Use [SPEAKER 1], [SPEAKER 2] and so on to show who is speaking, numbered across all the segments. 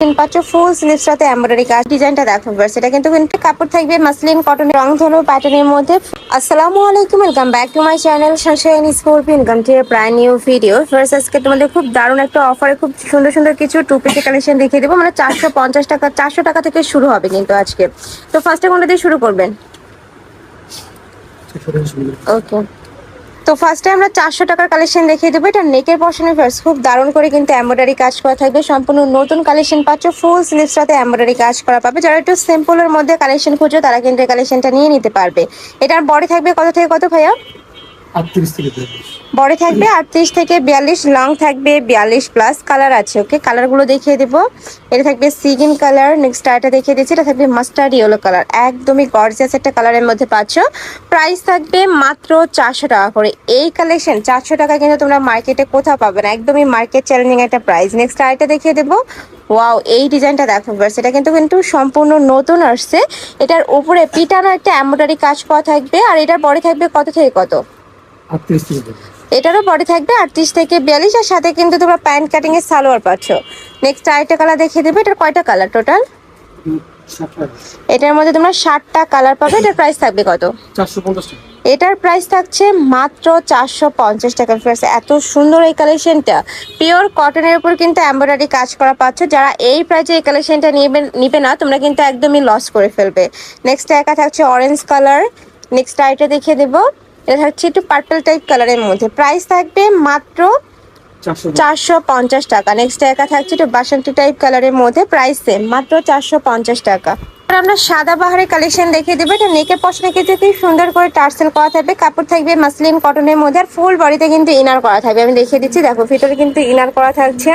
[SPEAKER 1] ফুল স্লিভসটাতে embroidery কাজ ডিজাইনটা দেখো ভার্স এটা কিন্তু কাপড় থাকবে মাসলিন কটনের রং ধনু প্যাটার্নের মধ্যে। আসসালামু আলাইকুম welcome back to my channel sunshine স্কোরপি income to প্রায় নিউ ভিডিও ফার্স্ট আজকে তোমাদের খুব দারুণ একটা অফারে খুব সুন্দর সুন্দর কিছু টু পিসের কালেকশন দেখিয়ে দেবো। মানে চারশো পঞ্চাশ টাকা চারশো টাকা থেকে শুরু হবে কিন্তু আজকে। তো ফার্স্টে কোনটা দিয়ে শুরু করবেন? ওকে তো ফার্স্টে আমরা চারশো টাকার কালেকশন দেখিয়ে দেবো। এটা নেকের পশনের ফার্স্ট খুব দারুণ করে কিন্তু এম্ব্রয়ডারি কাজ করা থাকবে। সম্পূর্ণ নতুন কালেকশন পাচ্ছ ফুল স্লিভসটাতে এম্ব্রয়ডারি কাজ করা পাবে। যারা একটু সিম্পলের মধ্যে কালেকশন খুঁজো তারা কিন্তু এই কালেকশনটা নিয়ে নিতে পারবে। এটার বডি থাকবে কত থেকে কত ভাইয়া? বড় থাকবে আটত্রিশ থেকে বিয়াল্লিশ, লং থাকবে বিয়াল্লিশ প্লাস কালার আছে ওকে কালারগুলো দেখিয়ে দেবো। এটা থাকবে সিগিন কালার নেক্সট এটা দেখিয়ে দিচ্ছি, এটা থাকবে মাস্টার্ড ইয়েলো কালার একদমই গর্জিয়াস একটা কালারের মধ্যে পাচ্ছ। প্রাইস থাকবে মাত্র চারশো টাকা করে। এই কালেকশন চারশো টাকা কিন্তু তোমরা মার্কেটে কোথাও পাবে না। একদমই মার্কেট চ্যালেঞ্জিং একটা প্রাইস নেক্সট আরেকটা দেখিয়ে দেবো। ওয়াও এই ডিজাইনটা দেখো বাস এটা কিন্তু কিন্তু সম্পূর্ণ নতুন আসছে। এটার উপরে পিটানো একটা এমব্রয়ডারি কাজ করা থাকবে। আর এটার পরে থাকবে কত থেকে কত? এটারও বডি থাকবে আটত্রিশ থেকে বিয়াল্লিশ আর সাথে কিন্তু তোমরা প্যান্ট কাটিং এর সালোয়ার পাচ্ছ। নেক্সট আরেকটা কালার দেখিয়ে দেবে এটার কয়টা কালার টোটাল এটার মধ্যে তোমরা ষাটটা কালার পাবে এটার প্রাইস থাকবে কত? এটার প্রাইস থাকছে মাত্র চারশো পঞ্চাশ টাকা ফ্রেন্ডস এত সুন্দর এই কালেকশনটা পিওর কটনের উপর কিন্তু এমব্রয়ডারি কাজ করা পাচ্ছ। যারা এই প্রাইসে এই কালেকশনটা নিবে নিবে না তোমরা কিন্তু একদমই লস করে ফেলবে। নেক্সট একা থাকছে অরেঞ্জ কালার নেক্সট আইটা দেখিয়ে দেবো। এটা থাকছে একটু পার্পল টাইপ কালারের মধ্যে। প্রাইস থাকবে মাত্র
[SPEAKER 2] চারশো
[SPEAKER 1] পঞ্চাশ। টাকা। নেক্সট একা থাকছে একটু বাসন্তী টাইপ কালারের মধ্যে। প্রাইস সেম মাত্র চারশো পঞ্চাশ টাকা। আমরা সাদা বাহারের কালেকশন দেখিয়ে দেবো। এটা নেকের পশনে কিন্তু খুব সুন্দর করে টার্সেল করা থাকবে। কাপড় থাকবে মাসলিন কটনের মধ্যে, আর ফুল বডিতে কিন্তু ইনার করা থাকবে। আমি দেখিয়ে দিচ্ছি, দেখো, ভিতরে কিন্তু ইনার করা থাকছে।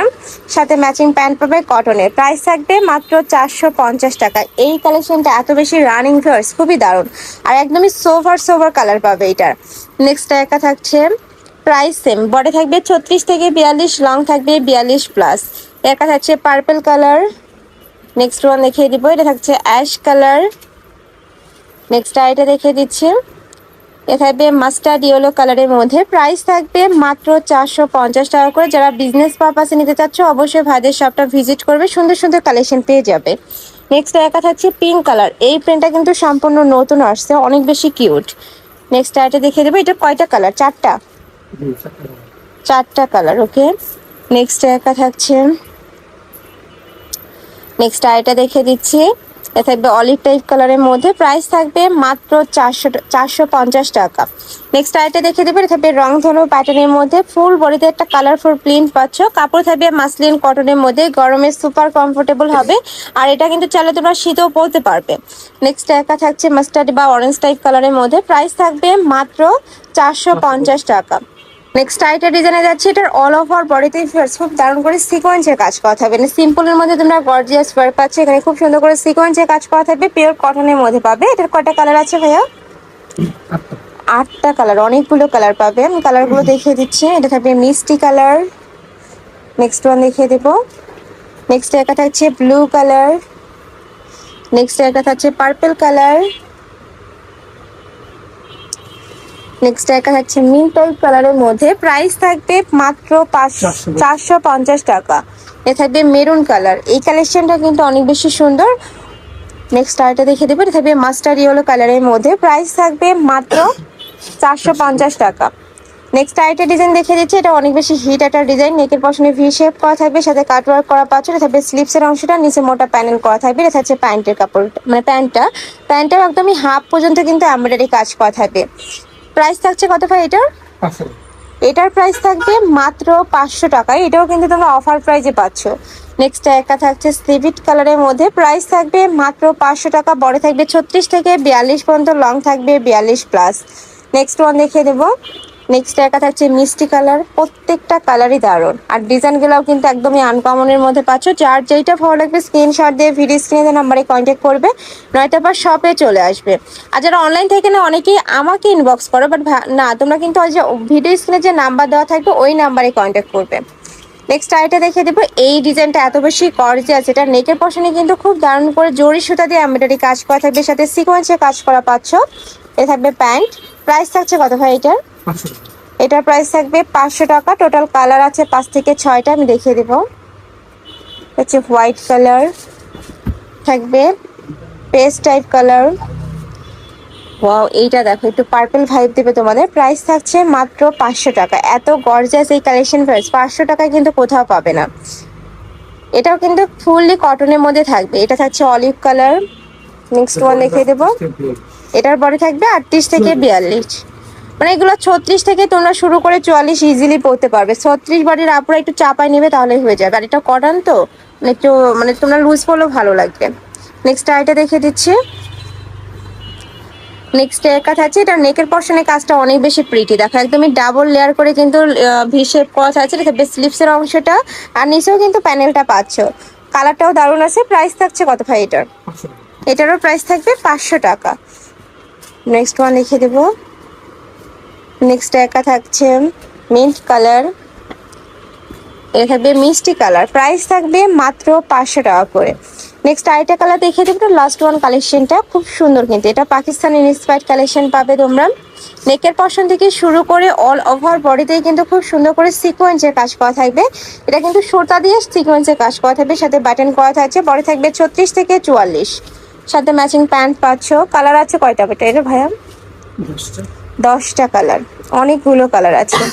[SPEAKER 1] সাথে ম্যাচিং প্যান্ট পাবে কটনের প্রাইস থাকবে মাত্র চারশো পঞ্চাশ টাকা। এই কালেকশনটা এত বেশি রানিং ফার্স খুবই দারুণ। আর একদমই সোভার সোভার কালার পাবে এটার নেক্সট একা থাকছে প্রাইস সেম বডি থাকবে ছত্রিশ থেকে বিয়াল্লিশ লং থাকবে বিয়াল্লিশ প্লাস একা থাকছে পার্পল কালার নেক্সট ওয়ান দেখিয়ে দিব এটা থাকছে অ্যাশ কালার নেক্সট আইটা দেখিয়ে দিচ্ছি। এ থাকবে মাস্টার্ড ইয়েলো কালারের মধ্যে। প্রাইস থাকবে মাত্র চারশো পঞ্চাশ টাকা করে। যারা বিজনেস পারপাসে নিতে চাচ্ছ অবশ্যই ভাইদের শপটা ভিজিট করবে। সুন্দর সুন্দর কালেকশন পেয়ে যাবে। নেক্সট একা থাকছে পিঙ্ক কালার এই প্রিন্টটা কিন্তু সম্পূর্ণ নতুন আসছে অনেক বেশি কিউট নেক্সট এটা দেখিয়ে দেবো এটা কয়টা কালার চারটা।
[SPEAKER 2] চারটা
[SPEAKER 1] চারটা কালার ওকে নেক্সট একা থাকছে নেক্সট আরেকটা দেখে দিচ্ছি। এ থাকবে অলিভ টাইপ কালারের মধ্যে। প্রাইস থাকবে মাত্র চারশো চারশো পঞ্চাশ টাকা। নেক্সট আরেকটা দেখে দেবে। থাকবে রং ধনু প্যাটার্নের মধ্যে। ফুল বডিতে একটা কালারফুল প্রিন্ট পাচ্ছ। কাপড় থাকবে মাসলিন কটনের মধ্যে। গরমে সুপার কমফোর্টেবল হবে। আর এটা কিন্তু চাইলে তোমরা শীতেও পরতে পারবে। নেক্সট একা থাকছে মাস্টার্ড বা অরেঞ্জ টাইপ কালারের মধ্যে। প্রাইস থাকবে মাত্র চারশো পঞ্চাশ টাকা। নেক্সট আইটা ডিজাইনে যাচ্ছে, এটার অল ওভার বডিতে খুব দারুণ করে সিকোয়েন্সের কাজ করা থাকবে। মানে সিম্পলের মধ্যে তোমরা গর্জিয়াস ওয়ার্ক পাচ্ছ, এখানে খুব সুন্দর করে সিকোয়েন্সের কাজ করা থাকবে পিওর কটনের মধ্যে পাবে। এটার কয়টা কালার আছে ভাইয়া?
[SPEAKER 2] আটটা
[SPEAKER 1] কালার অনেকগুলো কালার পাবে। আমি কালারগুলো দেখিয়ে দিচ্ছি, এটা থাকবে মিষ্টি কালার নেক্সট ওয়ান দেখিয়ে দেবো। নেক্সট একটা থাকছে ব্লু কালার নেক্সট একটা থাকছে পার্পল কালার নেক্সট একটা থাকছে মিন টাইপ কালারের মধ্যে প্রাইস থাকবে মাত্র পাঁচশো
[SPEAKER 2] চারশো।
[SPEAKER 1] পঞ্চাশ। টাকা। এ থাকবে মেরুন কালার এই কালেকশনটা কিন্তু অনেক বেশি সুন্দর। নেক্সট আরেকটা দেখে দেবো। এটা থাকবে মাস্টার ইয়েলো কালারের মধ্যে প্রাইস থাকবে মাত্র চারশো পঞ্চাশ টাকা। নেক্সট আরেকটা ডিজাইন দেখে দিচ্ছি। এটা অনেক বেশি হিট একটা ডিজাইন নেকের পশনে ভি শেপ করা থাকবে সাথে কাটওয়ার্ক করা পাচ্ছ এটা থাকবে স্লিপসের অংশটা নিচে মোটা প্যানেল করা থাকবে। এটা থাকছে প্যান্টের কাপড় মানে প্যান্টটা। প্যান্টের একদমই হাফ পর্যন্ত কিন্তু এমব্রয়ডারি কাজ করা থাকবে। প্রাইস থাকছে কত ভাই এটার? এটার প্রাইস থাকবে মাত্র পাঁচশো টাকায় এটাও কিন্তু তোমরা অফার প্রাইজে পাচ্ছ। নেক্সট একটা থাকছে সিভিট কালারের মধ্যে। প্রাইস থাকবে মাত্র পাঁচশো টাকা বড় থাকবে ছত্রিশ থেকে বিয়াল্লিশ পর্যন্ত লং থাকবে বিয়াল্লিশ প্লাস নেক্সট ওয়ান দেখিয়ে দেবো। নেক্সট একটা থাকছে মিষ্টি কালার, প্রত্যেকটা কালারই দারুণ। আর ডিজাইনগুলোও কিন্তু একদমই আনকমনের মধ্যে পাচ্ছ। যার যেইটা ভালো লাগবে স্ক্রিনশট দিয়ে ভিডিও স্ক্রিনে নাম্বারে কন্ট্যাক্ট করবে, নয়তো বা শপে চলে আসবে। আর যারা অনলাইন থেকে না, অনেকেই আমাকে ইনবক্স করো বাট না, তোমরা কিন্তু ওই যে ভিডিও স্ক্রিনে যে নাম্বার দেওয়া থাকবে, ওই নাম্বারে কন্ট্যাক্ট করবে। নেক্সট আইটা দেখে দেবো, এই ডিজাইনটা এত বেশি গর্জিয়াস এটা নেকের পশনে কিন্তু খুব দারুণ করে জরি সুতা দিয়ে এমব্রয়ডারি কাজ করা থাকবে, সাথে সিকোয়েন্সে কাজ করা পাচ্ছ। এ থাকবে প্যান্ট। প্রাইস থাকছে কত ভাই এটার। এটার প্রাইস থাকবে পাঁচশো টাকা। টোটাল কালার আছে পাঁচ থেকে ছয়টা আমি দেখিয়ে দেবো। হচ্ছে হোয়াইট কালার থাকবে পেস্ট টাইপ কালার ওয়াও এইটা দেখো একটু পার্পল ভাইব দেবে তোমাদের। প্রাইস থাকছে মাত্র পাঁচশো টাকা। এত গর্জাস এই কালেকশন প্রাইস পাঁচশো টাকায় কিন্তু কোথাও পাবে না। এটাও কিন্তু ফুললি কটনের মধ্যে থাকবে। এটা থাকছে অলিভ কালার নেক্সট ওয়ান লিখে দেবো। এটার পরে থাকবে আটত্রিশ থেকে বিয়াল্লিশ। মানে এগুলো ছত্রিশ থেকে তোমরা শুরু করে চুয়াল্লিশ ইজিলি পড়তে পারবে। ছত্রিশ বাড়ির আপুরা একটু চাপাই নেবে তাহলেই হয়ে যাবে আর এটা কটন তো মানে একটু মানে তোমরা লুজ পরলেও ভালো লাগবে। নেক্সট আইটা দেখে দিচ্ছি। নেক্সট একা আছে এটা নেকের পর্শনের কাজটা অনেক বেশি প্রিটি দেখো একদমই ডাবল লেয়ার করে কিন্তু ভি শেপ করা থাকছে এটা স্লিপসের অংশটা। আর নিচেও কিন্তু প্যানেলটা পাচ্ছ। কালারটাও দারুণ আছে প্রাইস থাকছে কত ভাই এটার? এটারও প্রাইস থাকবে পাঁচশো টাকা। নেক্সট ওয়ান লিখে দেবো। নেক্সট একা থাকছে মিন্ট কালার এটা থাকবে মিষ্টি কালার প্রাইস থাকবে মাত্র পাঁচশো টাকা করে। নেক্সট আরেকটা কালার দেখিয়ে দেবো লাস্ট ওয়ান কালেকশনটা খুব সুন্দর কিন্তু এটা। পাকিস্তানি ইন্সপায়ার্ড কালেকশন পাবে তোমরা। নেকের পশন থেকে শুরু করে অল ওভার বডিতেই কিন্তু খুব সুন্দর করে সিকোয়েন্সের কাজ করা থাকবে। এটা কিন্তু সুতা দিয়ে সিকোয়েন্সের কাজ করা থাকবে। সাথে বাটন করা থাকছে। বডি থাকবে ছত্রিশ থেকে চুয়াল্লিশ। সাথে ম্যাচিং প্যান্ট পাচ্ছ। কালার আছে কয়টা? এটা ভাইয়া? দশটা কালার। অনেকগুলো কালার আছে।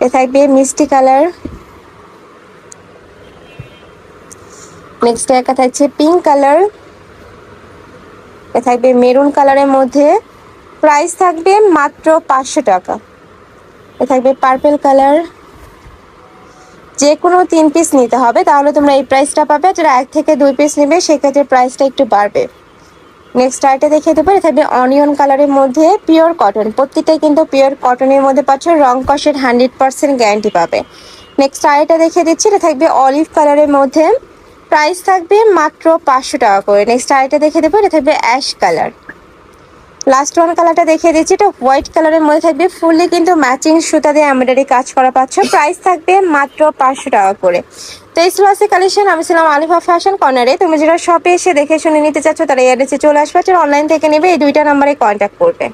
[SPEAKER 1] এ থাকবে মিষ্টি কালার। নেক্সট একা থাকছে পিঙ্ক কালার। এ থাকবে মেরুন কালারের মধ্যে। প্রাইস থাকবে মাত্র পাঁচশো টাকা। এ থাকবে পার্পেল কালার। যে কোনো তিন পিস নিতে হবে, তাহলে তোমরা এই প্রাইসটা পাবে। যারা এক থেকে দুই পিস নেবে, সেক্ষেত্রে প্রাইসটা একটু বাড়বে। নেক্সট আইটা দেখে দেবো, এটা থাকবে অনিয়ন কালারের মধ্যে পিওর কটন প্রত্যেকটাই কিন্তু পিওর কটনের মধ্যে পাচ্ছ, রং কষের হান্ড্রেড পার্সেন্ট গ্যারান্টি পাবে। নেক্সট আইটা দেখে দিচ্ছি, এটা থাকবে অলিভ কালারের মধ্যে। প্রাইস থাকবে মাত্র পাঁচশো টাকা করে। নেক্সট আইটা দেখে দেবো, এটা থাকবে অ্যাশ কালার লাস্ট ওয়ান কালারটা দেখিয়ে দিচ্ছি, এটা হোয়াইট কালারের মধ্যে থাকবে ফুললি কিন্তু ম্যাচিং সুতা দিয়ে এমব্রয়ডারি কাজ করা পাচ্ছ। প্রাইস থাকবে মাত্র পাঁচশো টাকা করে। তো এই ছিল কালেকশন আমি ছিলাম আলিফা ফ্যাশন কর্নারে তুমি যারা শপে এসে দেখে শুনে নিতে চাচ্ছ, তারা এই অ্যাড্রেসে চলে আসবে। অনলাইন থেকে নেবে, এই দুইটা নাম্বারে কন্ট্যাক্ট করবে।